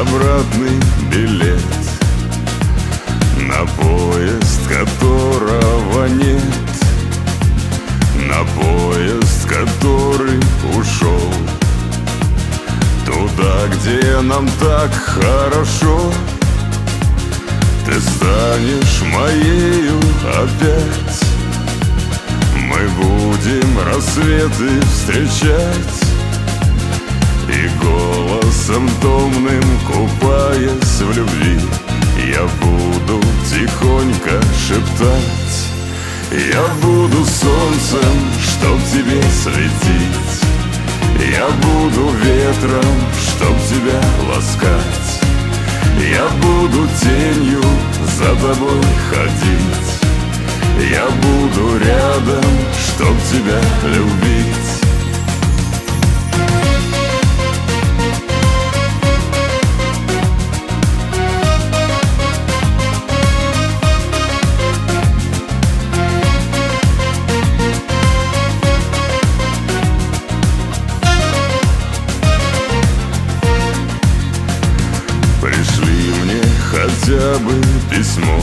обратный билет. На поезд, которого нет. На поезд, который ушел. Туда, где нам так хорошо. Ты станешь моею опять. Мы будем рассветы встречать голосом томным купаясь в любви Я буду тихонько шептать. Я буду солнцем, чтоб тебе светить. Я буду ветром, чтоб тебя ласкать. Я буду тенью за тобой ходить. Я буду рядом, чтоб тебя любить хотя бы письмо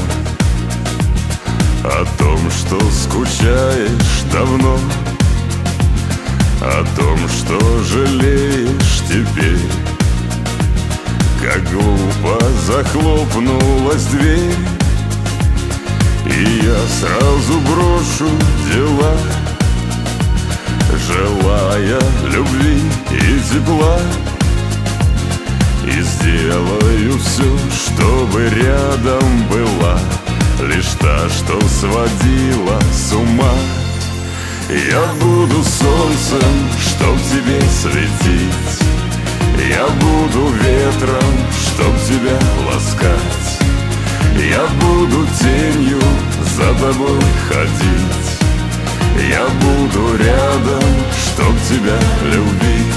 О том, что скучаешь давно О том, что жалеешь теперь. Как глупо захлопнулась дверь И я сразу брошу дела Желая любви и тепла сделаю все, чтобы рядом была Лишь та, что сводила с ума. Я буду солнцем, чтоб тебе светить. Я буду ветром, чтоб тебя ласкать. Я буду тенью за тобой ходить. Я буду рядом, чтоб тебя любить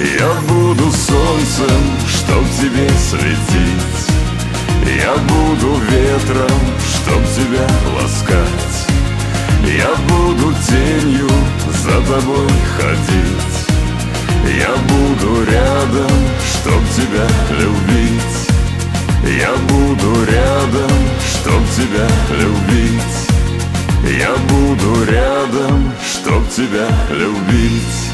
Я буду солнцем, чтоб тебе светить. Я буду ветром, чтоб тебя ласкать. Я буду тенью за тобой ходить. Я буду рядом, чтоб тебя любить. Я буду рядом, чтоб тебя любить. Я буду рядом, чтоб тебя любить